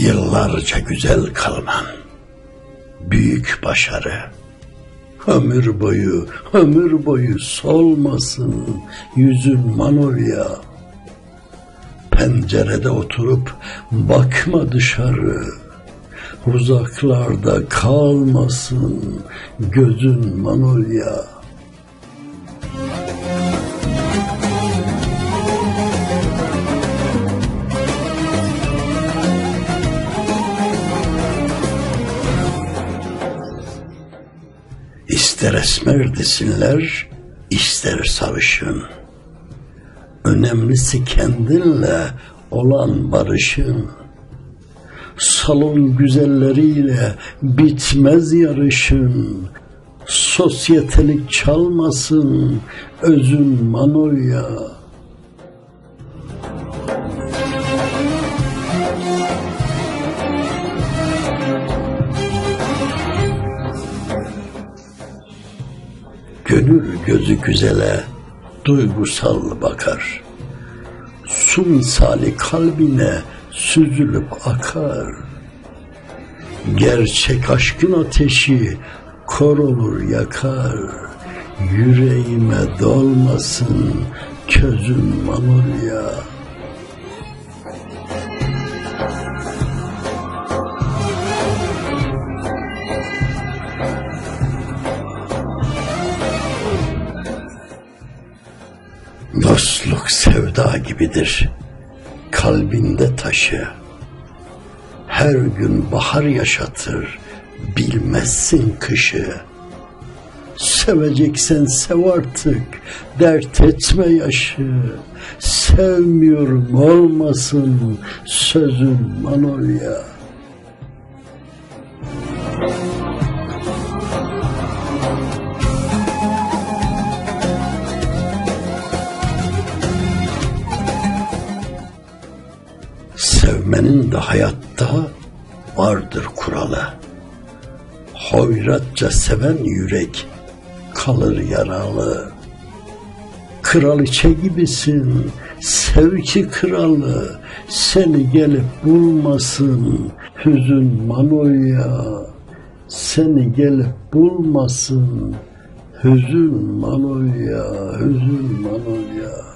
Yıllarca güzel kalman. Büyük başarı. Ömür boyu, ömür boyu solmasın yüzün manolya. Pencerede oturup bakma dışarı. Uzaklarda kalmasın gözün manolya. İster esmer desinler, ister sarışın. Önemlisi kendinle olan barışın. Salon güzelleriyle bitmez yarışın. Sosyetelik çalmasın özün manolya. Gönül gözü güzele duygusal bakar. Su misali kalbine süzülüp akar. Gerçek aşkın ateşi kor olur yakar. Yüreğime dolmasın közün manolya. Dostluk sevda gibidir. Kalbinde taşı. Her gün bahar yaşatır. Bilmezsin kışı. Seveceksen sev artık. Dert etme yaşı. Sevmiyorum olmasın sözün manolya. Sevmenin de hayatta vardır kuralı. Hoyratça seven yürek kalır yaralı. Kraliçe gibisin, sev ki kralı, seni gelip bulmasın hüzün manolya. Seni gelip bulmasın hüzün manolya, hüzün manolya.